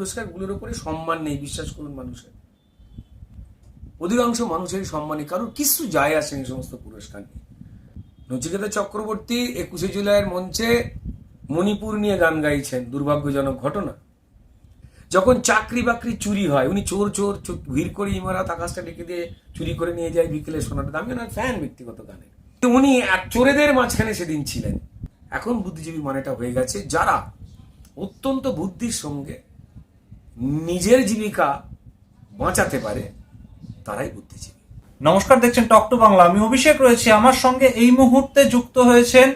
পুরস্কারগুলোর উপরে সম্মান নেই, বিশ্বাস করুন মানুষের। অধিকাংশ মানুষেরই সম্মানই কারোর কিছু যায় আসে এই সমস্ত পুরস্কার নিয়ে। নচিকেতা চক্রবর্তী একুশে জুলাইয়ের মঞ্চে মণিপুর নিয়ে গান গাইছেন, দুর্ভাগ্যজনক ঘটনা। যখন চাকরি বাকরি চুরি হয়, উনি চোর চোর ভিড় করে ইমারাত আকাশটা ডেকে দিয়ে চুরি করে নিয়ে যায় বিকেলে সোনাটা আমি ওনার ফ্যান ব্যক্তিগত গানের। উনি চোরেদের মাঝখানে সেদিন ছিলেন। এখন বুদ্ধিজীবী মানেটা হয়ে গেছে যারা অত্যন্ত বুদ্ধির সঙ্গে নিজের জীবিকা বাঁচাতে পারে, তারাই বুদ্ধিজীবী। নমস্কার, দেখছেন টক টু বাংলা। আমি অভিষেক রয়েছি। আমার সঙ্গে এই মুহূর্তে যুক্ত হয়েছেন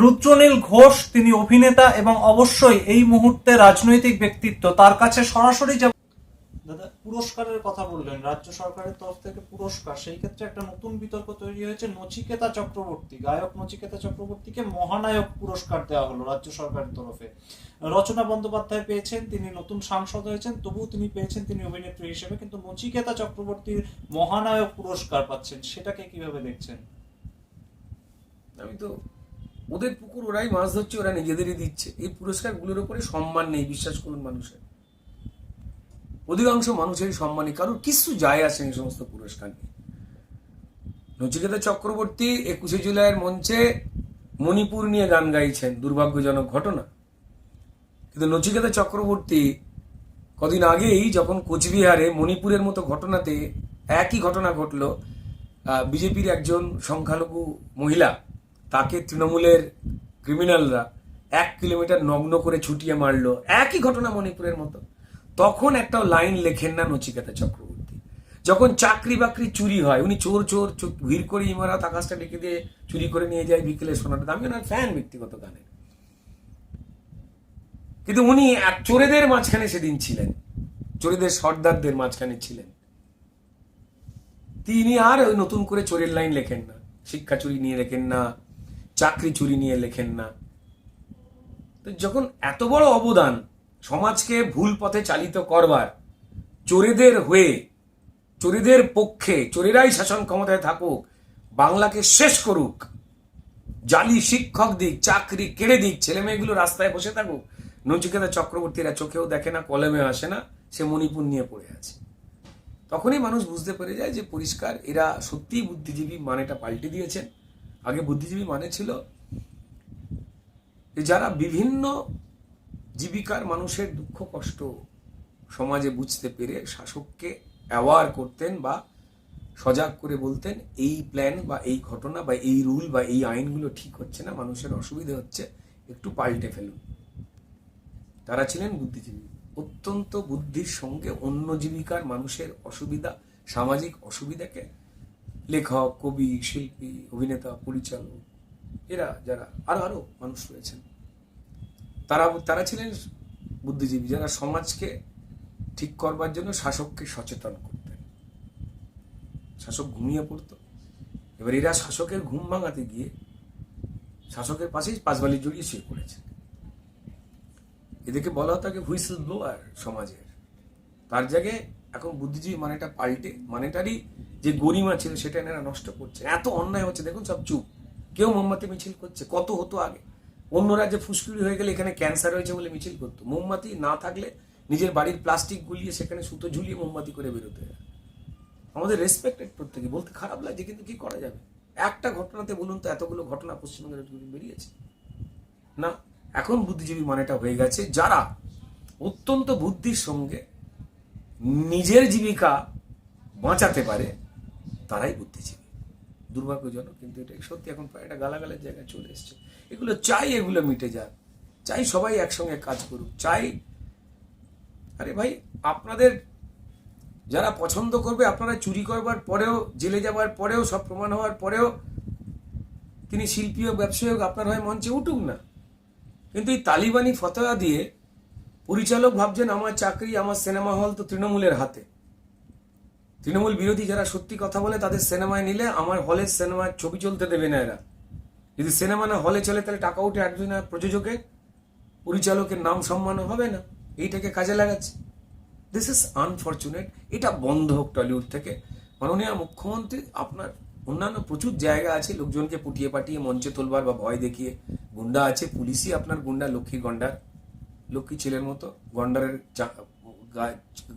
রুদ্রনীল ঘোষ। তিনি অভিনেতা এবং অবশ্যই এই মুহূর্তে রাজনৈতিক ব্যক্তিত্ব। তার কাছে সরাসরি দাদা, পুরস্কারের কথা বললেন, রাজ্য সরকারের তরফ থেকে পুরস্কার। সেই ক্ষেত্রে একটা নতুন বিতর্ক তৈরি হয়েছে, নচিকেতা চক্রবর্তী, গায়ক নচিকেতা চক্রবর্তীকে মহানায়ক পুরস্কার দেওয়া হলো রাজ্য সরকারের তরফে। রচনা বন্দ্যোপাধ্যায় পেয়েছেন, তিনি নতুন সাংসদ হয়েছেন, তবুও তিনি পেয়েছেন তিনি অভিনেত্রী হিসেবে, কিন্তু নচিকেতা চক্রবর্তীর মহানায়ক পুরস্কার পাচ্ছেন, সেটাকে কীভাবে দেখছেন? আমি তো, ওদের পুকুর ওরাই মাছ ধরছে, ওরা নিজেদেরই দিচ্ছে। এই পুরস্কারগুলোর উপরে সম্মান নেই, বিশ্বাস করুন মানুষের। অধিকাংশ মানুষের সম্মানই, কারোর কিছু যায় আসে এই সমস্ত পুরস্কার নিয়ে। নচিকেতা চক্রবর্তী একুশে জুলাইয়ের মঞ্চে মণিপুর নিয়ে গান গাইছেন, দুর্ভাগ্যজনক ঘটনা। কিন্তু নচিকেতা চক্রবর্তী কদিন আগেই যখন কোচবিহারে মণিপুরের মতো ঘটনাতে একই ঘটনা ঘটলো বিজেপির একজন সংখ্যালঘু মহিলা, তাকে তৃণমূলের ক্রিমিনালরা এক কিলোমিটার নগ্ন করে ছুটিয়ে মারলো। একই ঘটনা মণিপুরের মতো। তখন একটা লাইন লেখেন না নচিকেতা চক্রবর্তী। যখন চাকরি বাকরি চুরি হয়, উনি চোর চোর ভিড় করে ইমারাত আকাশটা ডেকে দিয়ে চুরি করে নিয়ে যায় বিকেলে সোনাটা আমি ওনার ফ্যান ব্যক্তিগত গানের কিন্তু উনি চোরেদের মাঝখানে সেদিন ছিলেন। চোরেদের সর্দারদের মাঝখানে ছিলেন। তিনি আর নতুন করে চোরের লাইন লেখেন না। শিক্ষা চুরি নিয়ে লেখেন না, চাকরি চুরি নিয়ে লেখেন না। তো যখন এত বড় অবদান সমাজকে ভুল পথে চালিত করবার, চোরেদের হয়ে, চোরেদের পক্ষে, চোরেরাই শাসন ক্ষমতায় থাকুক, বাংলাকে শেষ করুক। জালি শিক্ষক দিক, চাকরি কেড়ে দিক ছেলে মেয়েগুলো রাস্তায় বসে থাকুক। নচিকেতা চক্রবর্তীরা চোখেও দেখে না, কলমে আসে না, সে মণিপুর নিয়ে পড়ে আছে। তখনই মানুষ বুঝতে পেরে যায় যে পরিষ্কার, এরা সত্যিই বুদ্ধিজীবী মানেটা পাল্টে দিয়েছেন। আগে বুদ্ধিজীবী মানে ছিল যারা বিভিন্ন জীবিকার মানুষের দুঃখ, কষ্ট সমাজে বুঝতে পেরে শাসককে অ্যাওয়ার করতেন বা সজাগ করে বলতেন, এই প্ল্যান বা এই ঘটনা বা এই রুল বা এই আইনগুলো ঠিক হচ্ছে না, মানুষের অসুবিধে হচ্ছে, একটু পাল্টে ফেলুন। তারা ছিলেন বুদ্ধিজীবী। অত্যন্ত বুদ্ধির সঙ্গে অন্য জীবিকার মানুষের অসুবিধা, সামাজিক অসুবিধাকে লেখক, কবি, শিল্পী, অভিনেতা, পরিচালক, এরা যারা, আরও আরও মানুষ রয়েছেন। তারা তারা ছিলেন বুদ্ধিজীবী যারা সমাজকে ঠিক করবার জন্য শাসককে সচেতন করতেন। শাসক ঘুমিয়ে পড়তো। এবার এরা শাসকের ঘুম ভাঙাতে গিয়ে শাসকের পাশেই পাঁচবালি জড়িয়ে শুয়ে পড়েছে। এদেরকে বলা হতো তাকে হুইসেল ব্লোয়ার সমাজের। তার জায়গায় এখন বুদ্ধিজীবী মানেটা পাল্টে, মানেটারই যে গরিমা ছিল সেটা এনারা নষ্ট করছে। এত অন্যায় হচ্ছে, দেখুন সব চুপ। কেউ মোমবাতি মিছিল করছে, কত হতো আগে? অন্য রাজ্যে ফুসকুড়ি হয়ে গেলে এখানে ক্যান্সার হয়েছে বলে মিছিল করতো। মোমবাতি না থাকলে নিজের বাড়ির প্লাস্টিক গুলিয়ে সেখানে সুতো ঝুলিয়ে মোমবাতি করে বেরোতে আমাদের রেসপেক্টেড প্রত্যেকে। বলতে খারাপ লাগছে, কিন্তু কি করা যাবে? একটা ঘটনাতে বলুন তো, এতগুলো ঘটনা পশ্চিমবঙ্গের বেরিয়েছে। না, এখন বুদ্ধিজীবী মানেটা হয়ে গেছে যারা অত্যন্ত বুদ্ধির সঙ্গে নিজের জীবিকা বাঁচাতে পারে, তারাই বুদ্ধিজীবী। দুর্ভাগ্যজনক, কিন্তু এটা সত্যি এখন প্রায় একটা গালাগালের জায়গায় চলে এসছে। এগুলো চাই এগুলো মিটে যাক। চাই সবাই একসঙ্গে কাজ করুক। চাই, আরে ভাই, আপনাদের যারা পছন্দ করবে, আপনারা চুরি করবার পরেও, জেলে যাবার পরেও, সব প্রমাণ হওয়ার পরেও, তিনি শিল্পী হোক, ব্যবসায়ী হোক, আপনার হয় মঞ্চে উঠুক না। কিন্তু এই তালিবানি ফতোয়া দিয়ে পরিচালক ভাবছেন, আমার চাকরি, আমার সিনেমা হল তো তৃণমূলের হাতে। তৃণমূল বিরোধী যারা সত্যি কথা বলে তাদের সিনেমায় নিলে আমার হলের সিনেমার ছবি চলতে দেবে না এরা। যদি সিনেমা না হলে চলে, তাহলে টাকা উঠে আসবে না প্রযোজকের, পরিচালকের নাম সম্মানও হবে না। এইটাকে কাজে লাগাচ্ছে। দিস ইজ আনফর্চুনেট এটা বন্ধ হোক টলিউড থেকে। মাননীয় মুখ্যমন্ত্রী, আপনার অন্যান্য প্রচুর জায়গা আছে, লোকজনকে পুটিয়ে পাঠিয়ে মঞ্চে তোলবার বা ভয় দেখিয়ে। গুন্ডা আছে, পুলিশই আপনার গুন্ডা লক্ষ্মী গন্ডার। লক্ষ্মী ছেলের মতো গন্ডারের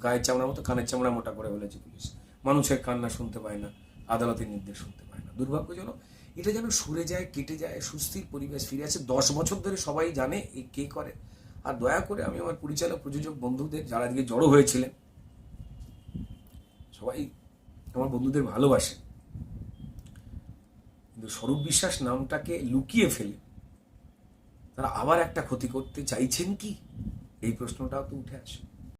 গায়ের চামড়ার মতো, কানের চামড়া মোটা করে ফেলেছে পুলিশ। মানুষের কান্না শুনতে পায় না, আদালতের নির্দেশ শুনতে পায় না। দুর্ভাগ্যজনক, এটা যেন সরে যায়, কেটে যায়, সুস্থির পরিবেশ ফিরে আসে, দশ বছর ধরে সবাই জানে এই কে করে। আর দয়া করে আমি আমার পরিচালক, প্রযোজক বন্ধুদের, যারা আজকে জড়ো হয়েছিলেন, সবাই আমার বন্ধুদের ভালোবাসে। কিন্তু স্বরূপ বিশ্বাস নামটাকে লুকিয়ে ফেলে, তারা আবার একটা ক্ষতি করতে চাইছেন কি? এই প্রশ্নটাও তো উঠে আসে।